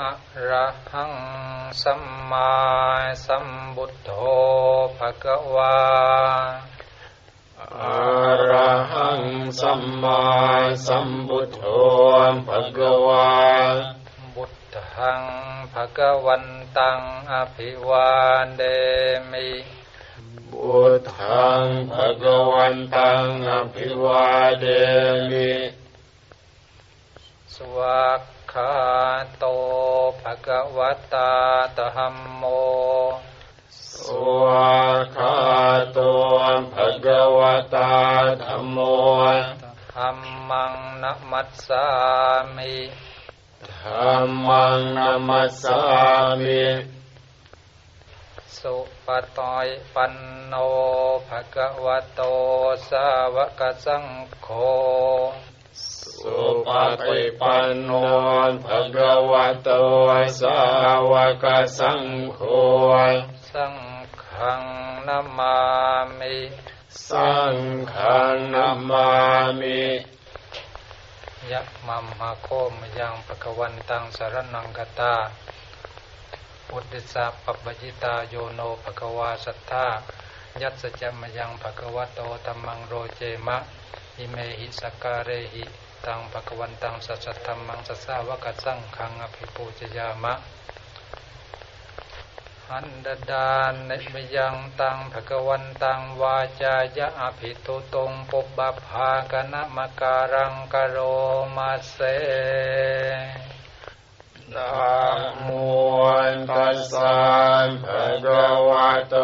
อะระหังสัมมาสัมบุตโธภะคะวาอะระหังสัมมาสัมพุทโธภะคะวาบุตทังภะคะวันตังอภิวาเดมิบุตทังภะคะวันตังอภิวาเดมิสวากขาโต ภะคะวตาตหัมโมสวาคาโตภะคะวตาธัมโมธัมมังนัมมัสสามิธัมมังนามัสสามิสุปตอยปันโนภะคะวะโตสาวกสังโฆ สุปฏิปันโนภะคะวะโตสาวกสังโฆสังฆังนามามิสังฆังนามามิยะมัมหะโคมยังภะคะวันตังสารนังกตาอุติสสะปัปปจิตาโยโนภะคะวาสัทธายัสสะจมยังภะคะวะโตธัมมังโรเจมะอิเมหิสกการะหิ ตังภะควันตังสัจธัมมังสัสสาวกสังฆังอภิปูจยามะหันดดานในมยังตังภะควันตังวาจายะอภิตุตงปุบบัภากนะมะการังกโรมาเสนะโมตัสสะภะคะวะโต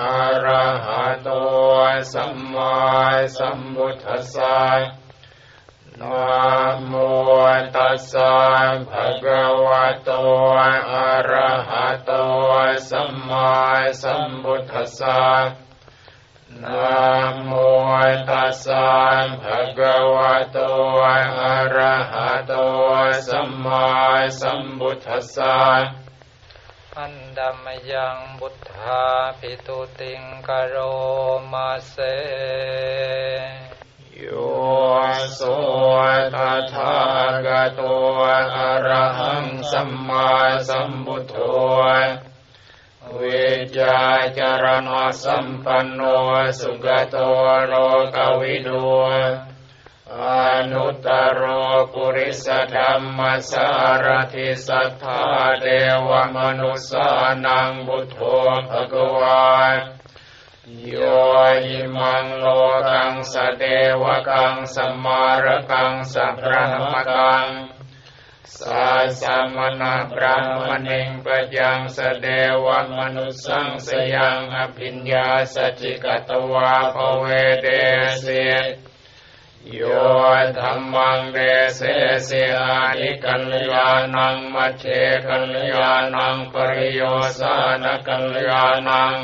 อะระหะโตสัมมาสัมพุทธัสสะ นะโมตัสสะภะคะวะโตอะระหะโตสัมมาสัมพุทธัสสะนะโมตัสสะภะคะวะโตอะระหะโตสัมมาสัมพุทธัสสะอันดัมยังบุทธาภิตุติงกโรมาเส โยโสทัทากโตอะระหังสัมมาสัมพุทโธเวจาจารณสัมปันโนสุขโตโลกวิดูอนุตตรปุริสธรรมสารทิสัทธาเดวมนุสานังบุตโธภะควา โยอิมังโลกังสเดวกังสมารกังสัพระมกังสัสมณะพระมณิงปยังสเดวมนุสังสยังอภิญญาสจิกตวาภเวเดเสโยธรรมังเดเสเสอานิกัลยาณังมัจเจกัลยาณังปริโยสานกัลยาณัง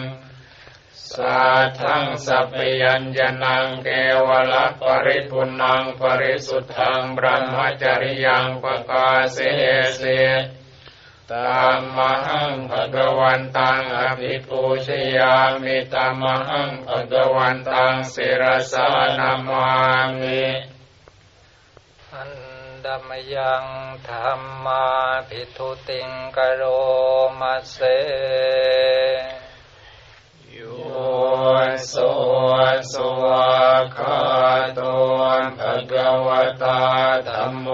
าทังสัพยัญญนังเกวละปริปุณังปริสุทธังบรมจริยังปกาเสเสตามมหังภะวันตังอภิปูชยามิตามหังภะวันตังศิรสานามามิอันดัมยังธรรมาภิตุติงกโรมาเส สุสุวาคาโตภะคะวตาธัมโม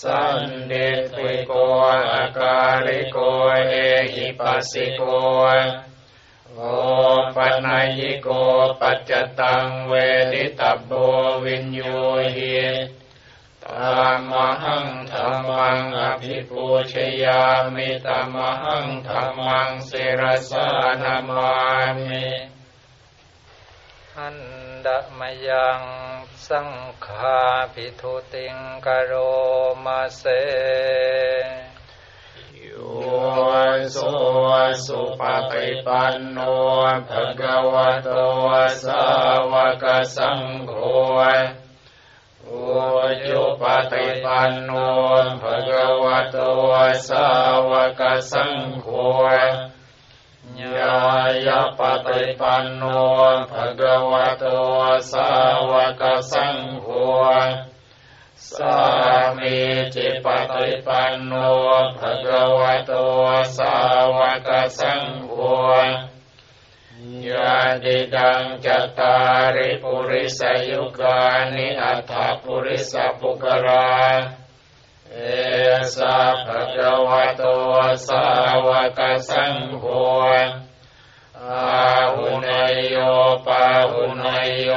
สันเดติโกอาการิโกเอหิปัสสิโกโอปัญญิโกปัจจตังเวทิตบโบวินโยหิ ตามหังธรรมังอภิปูชยามิตามหังธรรมังศิรสานามามิอันดะมยังสังฆาภิทุติงกโรมาเสโยโสสุปฏิปันโนภะคะวะโตสาวกสังโฆโอจุปฏิ ปันโนภะคะวะโตสาวกสังโฆญายาปฏิปันโนภะคะวะโตสาวกสังโฆสามิจิปฏิปันโนภะคะวะโตสาวกสังโฆ ยาติดังจตาริปุริสยุกานิอัฏฐปุริสปุกราเอสะภะคะวะโตสาวกสังโฆอาหุนยโยปาหุนยโย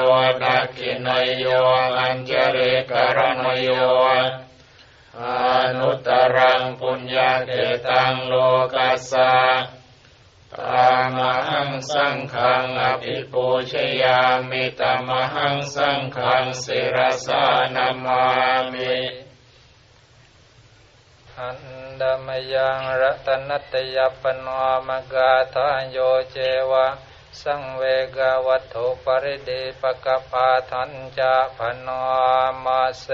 ดักขินยโยอัญจเรกรณโยอนุตรังปุญญาเกตังโลกัสสะ ตามหังสังขังอภิปูชยามิตามหังสังขังศิรสานามามิอันดามยังรัตนัตยปนมกาทานโยเจวะสังเวกวัตถุปริดีปกปาทันจะพนมาเส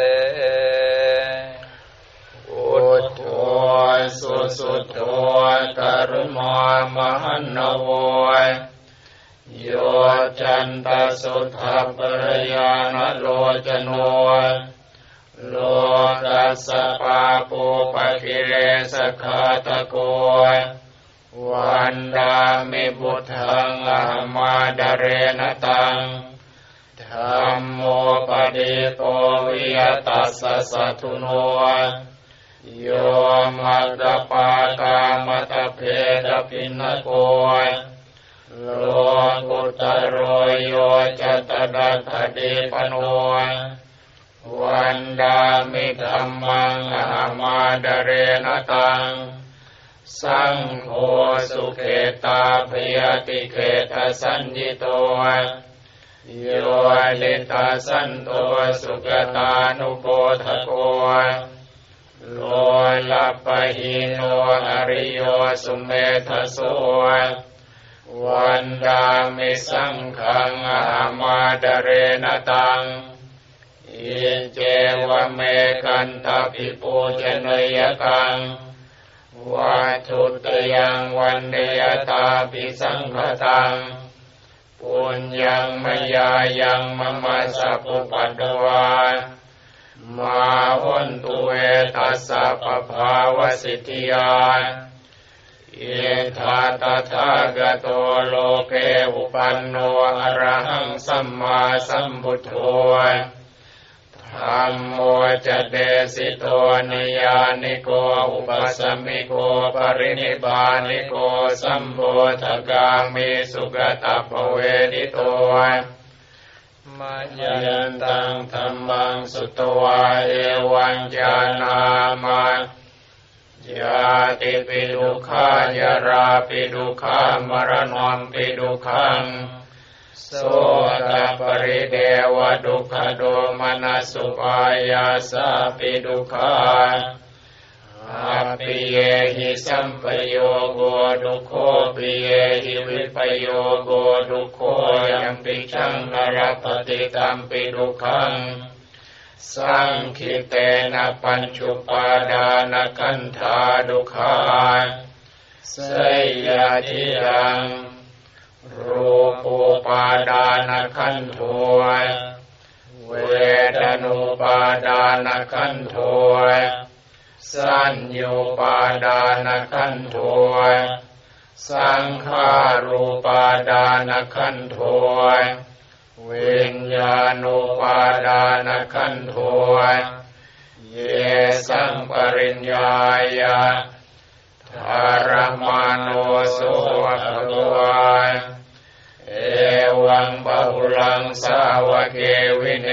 อุทโธ สุสุโธกรุณามหันโวยโยจันตสุทธปรยานโลจโนโลกัสปาปูปกิเลสขาตะโกวันดามิบุทังอหมาดเรนตังธรรมโมปฏิโตวิยตัสสะทุโน โยมักะปากามัตเพดปินโกยโลกุตโรโยจตดัตเดปโนยวันดามิธรรมังอามาดเรนตัง สังโฆสุเขตาพยติเขตสัญญิโตโยลิตาสันโตสุกตานุโปทโก โลลัปะหิโนอริโยสุเมธโสวันดามิสังขังอามาดเรนตังอิเจวเมกันตาปิปูชนยกังวัตุตยังวันเดยตาปิสังฆตังปุญญังมยายังมะมะสัพพุปัตตวา มาวันตุเวทัสสะปภาวสิทธิยาเอธาตถาคโตโลเกอุปันโนอรหังสัมมาสัมพุทโธธรรมโมจเดสิโตนิยานิโกอุปสมิโกปรินิบานิโกสัมโพธกามิสุกตปเวดิโต มายัยันตังธรรมังสุตวาเอวังจานามาญาติปิดุขายาราปิดุขามรณะปิดุขังโสตปริเดวดุขโดมนัสสุปายาสาปิดุขา อาปิเยหิสัมปโยโกดุโคปิเยหิวิปโยโกดุโคยัมปิชังนรปฏิตัมปิดุขังสังคิเตนะปัญจุปาดานขันธาดุขาสยาทิยังรูปูปาดานขันโทเวทนุปาดานขันโท สัญญูปาดานขันโทสังขารูปาดานขันโทวิญญาณุปาดานขันโทเยสังปริญญายะธารมาโนโสภะวาเอวังบาหุลังสาวเกวินเน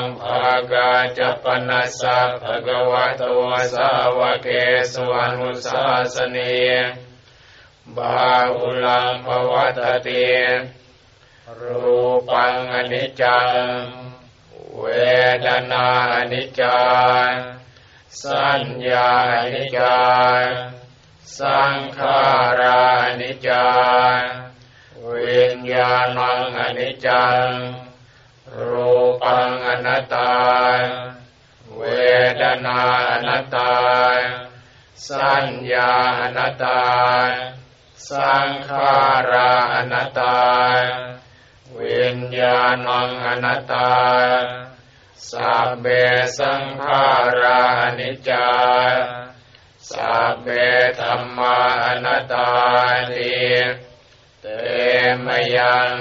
งภากาจัปนัสสะภะคะวะโตสาวกเกสวานุสาสเนบาหุลังภวัตติรูปังอนิจจัง เวทนาอนิจจาสัญญาอนิจจาสังขารานิจจาวิญญาณังอนิจจัง รูปังอนัตตา เวทนาอนัตตา สัญญาอนัตตา สังขาราอนัตตาวิญญาณังอนัตตาสัพเพสังขารานิจจาสัพเพธรรมาอนัตตาติเตมยัง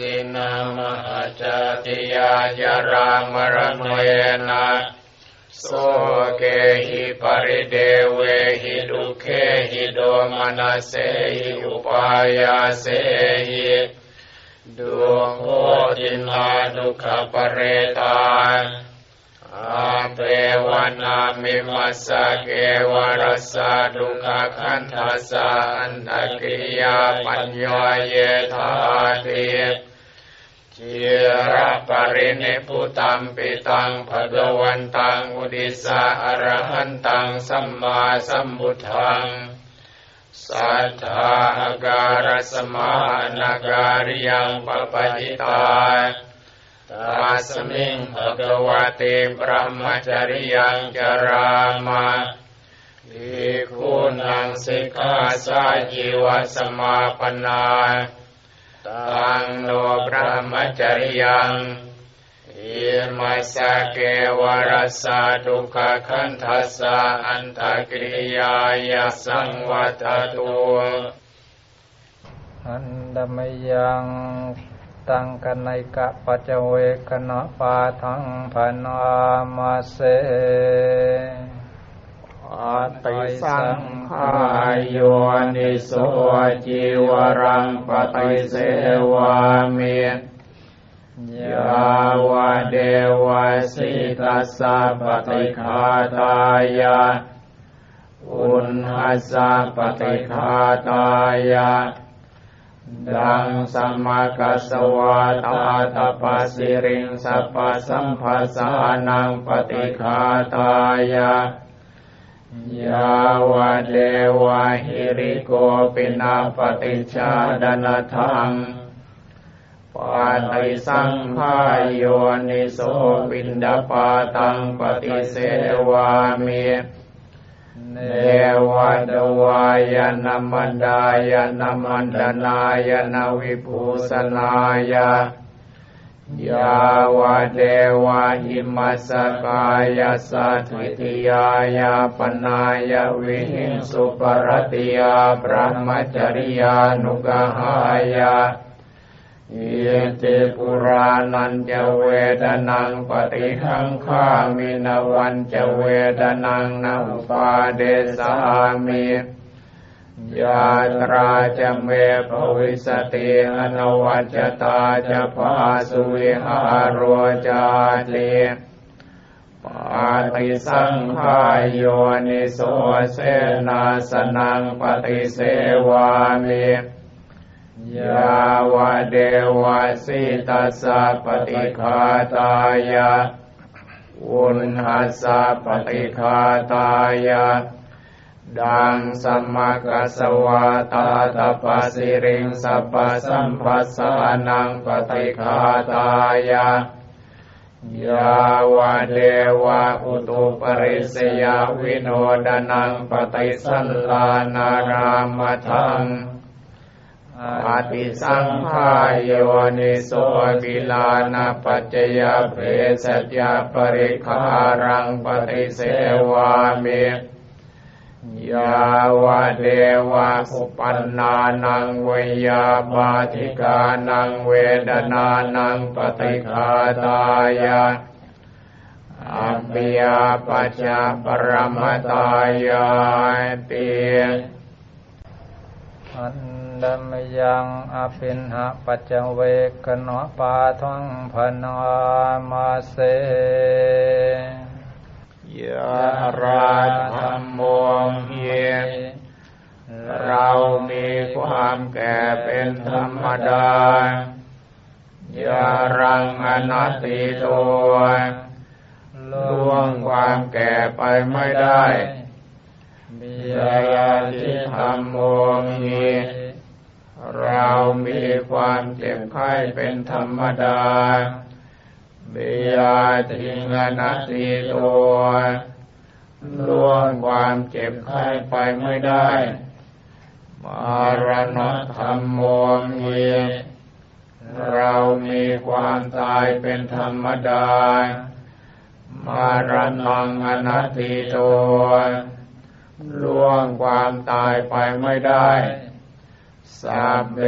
ตินามหาจติยาจารามรณเวนะโสเกหิปริเดเวหิดุเคหิโดมนัสเสหิอุปายาเสหิดุโคตินาดุขปเรตา อาเปวนามิมัสะเกวรสาดุขขันธัสอันตกิยาปัญญาเยธาติจิระปรินิพุตัมปิตังภะวันตังอุดิสาอรหันตังสัมมาสัมพุทธังสัทธาการสมานาการิยังปปจิตา ตัสมิงภะคะวะเตปรหมจริยังจรามาภิกขุนังสิกขาสาจิวสมาปนาตังโนพระมจริยังอิมัสเกวรัสสะดุขขันทัสสะอันตกิริยายสังวัตตุอันดมยัง ตังกันไนกะปัจเวคณะปาทังพนามาเสอาติสังขายโยนิโสจิวรังปฏิเสวามิยาวเดวสิตัสสะปฏิคาตายะอุณหัสสะปฏิคาตายะ ดังสมากัสวาตาตปัสิริงสัพพสัมภัสานังปฏิคาตายะยาวเดวะหิริโกปินาปฏิชาดนทังปาติสังขายโยนิโสปินดาปาตังปฏิเสวามิ เนวะดวายนามันดายนามันดนายนาวิภูสนายะยาวะเดวะหิมัสสกายาสัทวิติยายาปนายาวิหิงสุปรติยาพระมจริยานุกหายา เยติปุรานันจะเวดนังปฏิขังข้ามินวันจะเวดนังนาอุปาเดสามิยาตราจะเมภวิสติอนวัจตาจะพาสุวิหารวจาติปาติสังขายโยนิโสเสนาสนังปฏิเสวามิ ยาวเดวะสิตัสสะปฏิคาตายะอุณหัสสะปฏิคาตายะดังสมากัสวาตาตปสิริงสัพสัมภัสสานังปฏิคาตายะยาวเดวะอุตุปริสยาวิโนดนังปฏิสันลานารามทัง ปฏิสังขายโยนิโสกิลานาปัจจยเพสัจยาปริคารังปฏิเสวามิยาวะเดวะอุปันนานังเวยาบาธิกานังเวดนานังปฏิคาตายะอัปปิยาปัจจปรมตายาติ อันดมยังอภินหะปัจจเวกนอปาทังพนามาเสยะราธรรมโมเยเรามีความแก่เป็นธรรมดายารังอนัตติตัวล่วงความแก่ไปไม่ได้ มียาทิธรรมโมมีเรามีความเจ็บไข้เป็นธรรมดาเบียทิงอนัตติตัวล่วงความเจ็บไข้ไปไม่ได้ มารณะธรรมโมมีเรามีความตายเป็นธรรมดา มารนังอนัตติโต ล่วงความตายไปไม่ได้สัพเพ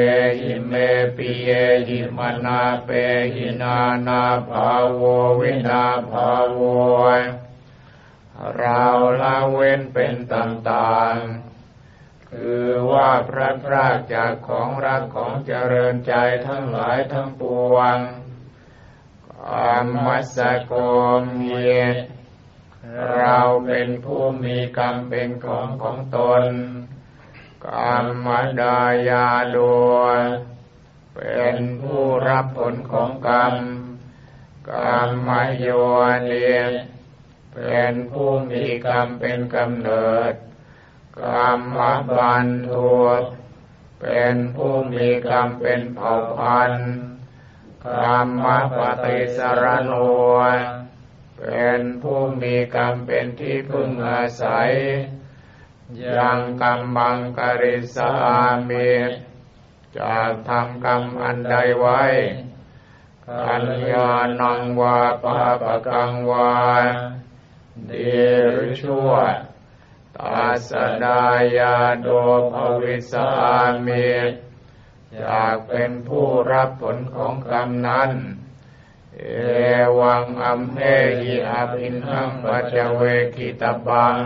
หิเมปิเยหิมนาเปหินานาภาโววินาภาโวเราละเว้นเป็นต่างๆ คือว่าพระพรากจากของรักของเจริญใจทั้งหลายทั้งปวงอมมัสสโกมเย เราเป็นผู้มีกรรมเป็นของของตนกรรมดายาโดยเป็นผู้รับผลของกรรมกรรมโยนิเป็นผู้มีกรรมเป็นกำเนิดกรรมบันทุเป็นผู้มีกรรมเป็นเผ่าพันธุ์กรรมปฏิสรโน เป็นผู้มีกรรมเป็นที่พึ่งอาศัย ยังกรรมบังกริสามิจากทำกรรมอันใดไว้กัลยาณังวาปาปะกังวาดีหรือชั่วตาสดายาโดภวิสามิอยากเป็นผู้รับผลของกรรมนั้น เอวังอัมเหหิอาภินหังปัจเวกิตบัง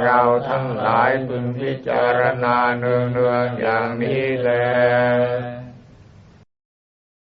เราทั้งหลายพึงพิจารณาเนืองๆอย่างนี้แล